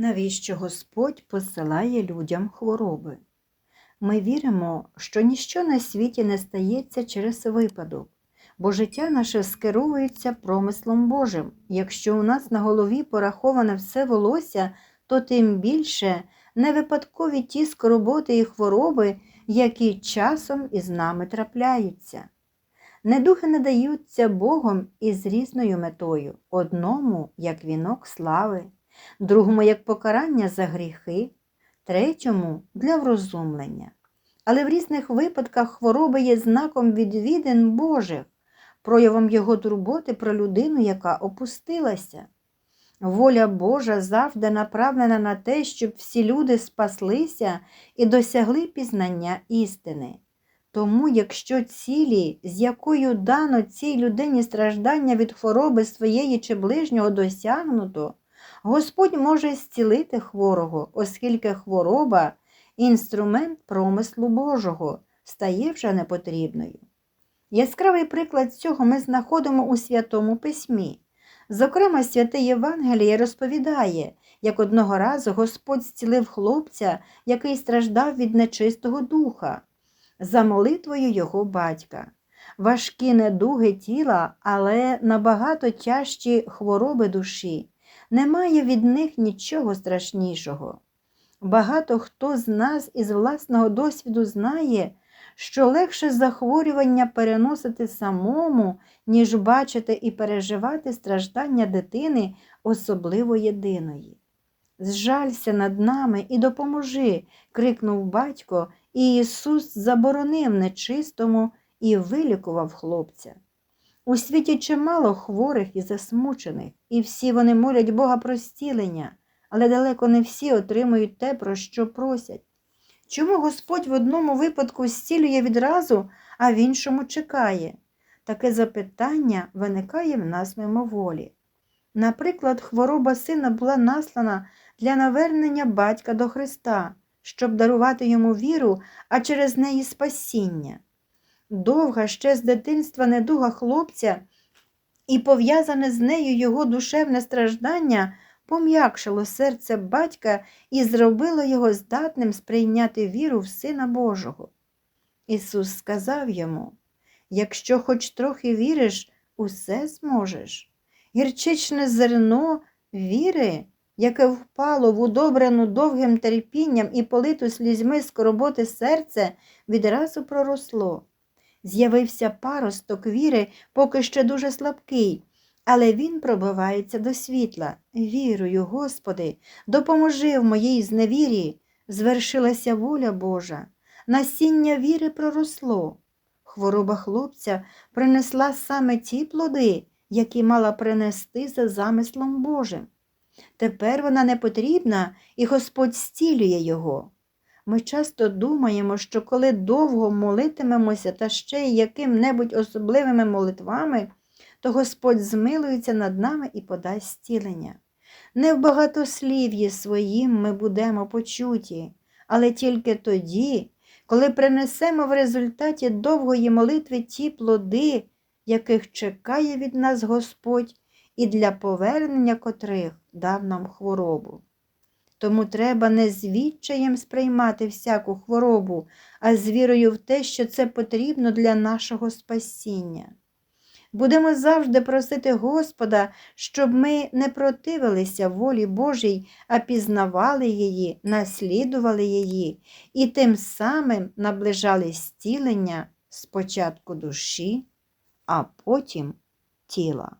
Навіщо Господь посилає людям хвороби? Ми віримо, що ніщо на світі не стається через випадок, бо життя наше скеровується промислом Божим. Якщо у нас на голові пораховане все волосся, то тим більше не випадкові ті скорботи і хвороби, які часом із нами трапляються. Недуги надаються Богом із різною метою, одному як вінок слави, другому як покарання за гріхи, третьому для врозумлення. Але в різних випадках хвороби є знаком відвідин Божих, проявом Його турботи про людину, яка опустилася. Воля Божа завжди направлена на те, щоб всі люди спаслися і досягли пізнання істини. Тому, якщо цілі, з якою дано цій людині страждання від хвороби своєї чи ближнього досягнуто, Господь може зцілити хворого, оскільки хвороба інструмент промислу Божого стає вже непотрібною. Яскравий приклад цього ми знаходимо у Святому Письмі. Зокрема, святе Євангеліє розповідає, як одного разу Господь зцілив хлопця, який страждав від нечистого духа, за молитвою його батька. Важкі недуги тіла, але набагато тяжчі хвороби душі. Немає від них нічого страшнішого. Багато хто з нас із власного досвіду знає, що легше захворювання переносити самому, ніж бачити і переживати страждання дитини, особливо єдиної. Зжалься над нами і допоможи, крикнув батько, і Ісус заборонив нечистому і вилікував хлопця. У світі чимало хворих і засмучених, і всі вони молять Бога про зцілення, але далеко не всі отримують те, про що просять. Чому Господь в одному випадку зцілює відразу, а в іншому чекає? Таке запитання виникає в нас мимоволі. Наприклад, хвороба сина була наслана для навернення батька до Христа, щоб дарувати йому віру, а через неї спасіння. Довга ще з дитинства недуга хлопця і пов'язане з нею його душевне страждання пом'якшило серце батька і зробило його здатним сприйняти віру в Сина Божого. Ісус сказав йому, якщо хоч трохи віриш, усе зможеш. Гірчичне зерно віри, яке впало в удобрену довгим терпінням і политу слізьми скорботи серце, відразу проросло. З'явився паросток віри, поки ще дуже слабкий, але він пробивається до світла. Вірую, Господи, допоможи в моїй зневірі, звершилася воля Божа, насіння віри проросло. Хвороба хлопця принесла саме ті плоди, які мала принести за замислом Божим. Тепер вона не потрібна, і Господь зцілює його. Ми часто думаємо, що коли довго молитимемося та ще й яким-небудь особливими молитвами, то Господь змилується над нами і подасть зцілення. Не в багатослів'ї своїм ми будемо почуті, але тільки тоді, коли принесемо в результаті довгої молитви ті плоди, яких чекає від нас Господь, і для повернення котрих дав нам хворобу. Тому треба не з відчаєм сприймати всяку хворобу, а з вірою в те, що це потрібно для нашого спасіння. Будемо завжди просити Господа, щоб ми не противилися волі Божій, а пізнавали її, наслідували її і тим самим наближали зцілення спочатку душі, а потім тіла.